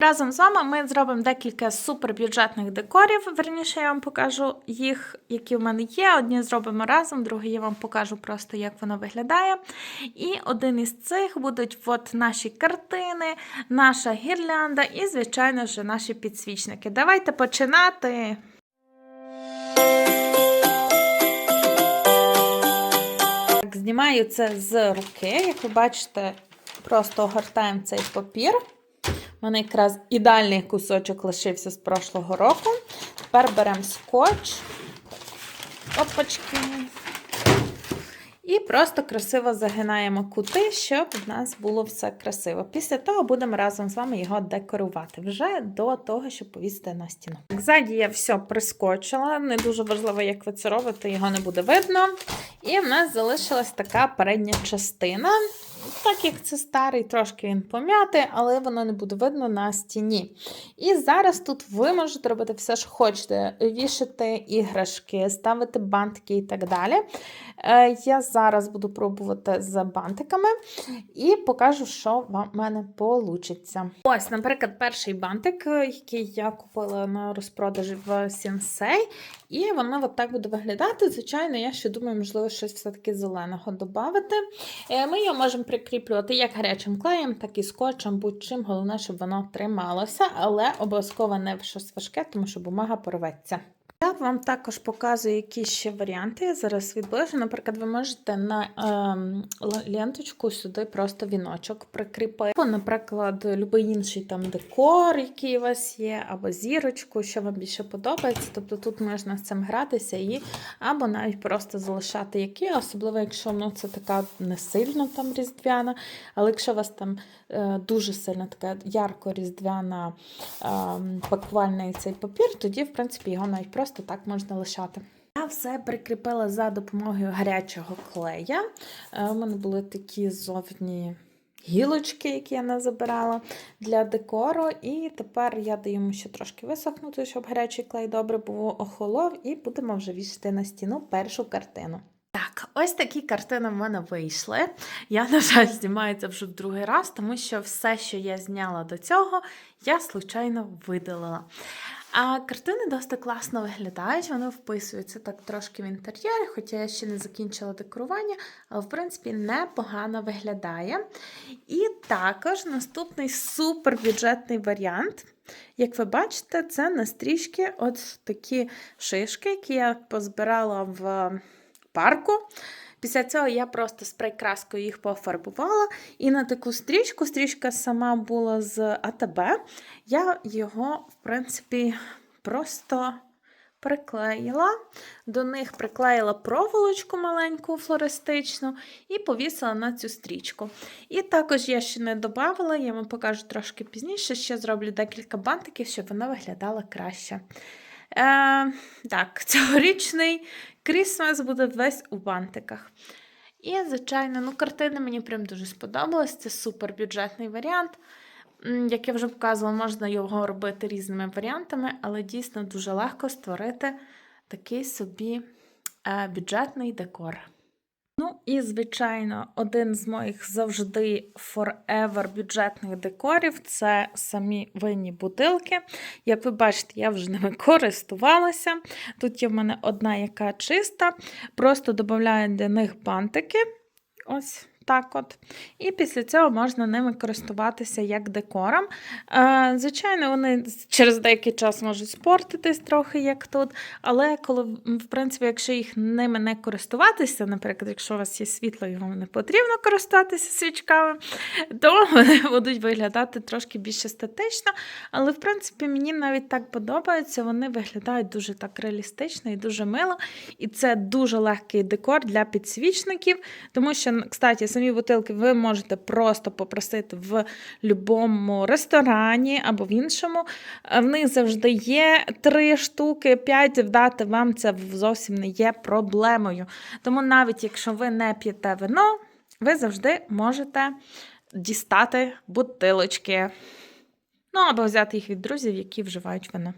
Разом з вами ми зробимо декілька супербюджетних декорів. Верніше, я вам покажу їх, які в мене є. Одні зробимо разом, другий я вам покажу просто, як воно виглядає. І один із цих будуть от наші картини, наша гірлянда і, звичайно ж, наші підсвічники. Давайте починати. Знімаю це з руки. Як ви бачите, просто огортаємо цей папір. У мене якраз ідеальний кусочок лишився з прошлого року. Тепер беремо скотч. Опачки. І просто красиво загинаємо кути, щоб в нас було все красиво. Після того будемо разом з вами його декорувати вже до того, щоб повісити на стіну. Ззаді я все прискочила. Не дуже важливо, як ви це робите, його не буде видно. І в нас залишилась така передня частина. Так як це старий, трошки він пом'ятий, але воно не буде видно на стіні. І зараз тут ви можете робити все, що хочете: вішати іграшки, ставити бантики і так далі. Е, Я зараз буду пробувати з бантиками і покажу, що в мене вийде. Ось, наприклад, перший бантик, е, який я купила на розпродажі в Sensei. І воно от так буде виглядати. Звичайно, я ще думаю, можливо, щось все-таки зеленого додати. Ми його можемо прикріплювати як гарячим клеєм, так і скотчем, будь-чим. Головне, щоб воно трималося, але обов'язково не в щось важке, тому що бумага порветься. Я вам також показую які ще варіанти. Я зараз відближу. Наприклад, ви можете на ем, ленточку сюди просто віночок прикріпити. Або, наприклад, будь-який інший там декор, який у вас є, або зірочку, що вам більше подобається. Тобто тут можна з цим гратися і або навіть просто залишати які, особливо, якщо ну, це така не сильно там різдвяна, але якщо у вас там е, дуже сильно така ярко-різдвяна е, пакувальний цей папір, тоді, в принципі, його навіть просто так можна лишати. Я все прикріпила за допомогою гарячого клея. Е, У мене були такі зовні гілочки, які я не забирала для декору. І тепер я даю йому ще трошки висохнути, щоб гарячий клей добре був охолов, і будемо вже вішати на стіну першу картину. Так, ось такі картини в мене вийшли. Я, на жаль, знімаю це вже в другий раз, тому що все, що я зняла до цього, я случайно видалила. А картини досить класно виглядають, вони вписуються так трошки в інтер'єр, хоча я ще не закінчила декорування, але, в принципі, непогано виглядає. І також наступний супербюджетний варіант. Як ви бачите, це на стрічки от такі шишки, які я позбирала в парку. Після цього я просто спрей-краскою їх пофарбувала. І на таку стрічку, стрічка сама була з АТБ, я його, в принципі, просто приклеїла. До них приклеїла проволочку маленьку флористичну і повісила на цю стрічку. І також я ще не додавала, я вам покажу трошки пізніше, ще зроблю декілька бантиків, щоб вона виглядала краще. Е, Так, цьогорічний Крісмас буде весь у бантиках. І, звичайно, ну, картини мені прям дуже сподобались. Це супер бюджетний варіант. Як я вже показувала, можна його робити різними варіантами, але дійсно дуже легко створити такий собі е, бюджетний декор. Ну і, звичайно, один з моїх завжди forever бюджетних декорів це самі винні бутилки. Як ви бачите, я вже ними користувалася. Тут є в мене одна, яка чиста, просто додаю для них бантики. Ось так от. І після цього можна ними користуватися як декором. Е, Звичайно, вони через деякий час можуть спортитись трохи, як тут. Але коли, в принципі, якщо їх ними не користуватися, наприклад, якщо у вас є світло і вам не потрібно користуватися свічками, то вони будуть виглядати трошки більш естетично. Але, в принципі, мені навіть так подобається, вони виглядають дуже так реалістично і дуже мило. І це дуже легкий декор для підсвічників, тому що, кстати, самі бутилки ви можете просто попросити в будь-якому ресторані або в іншому. В них завжди є три штуки, п'ять вдати вам це зовсім не є проблемою. Тому навіть якщо ви не п'єте вино, ви завжди можете дістати бутилочки. Ну, або взяти їх від друзів, які вживають вино.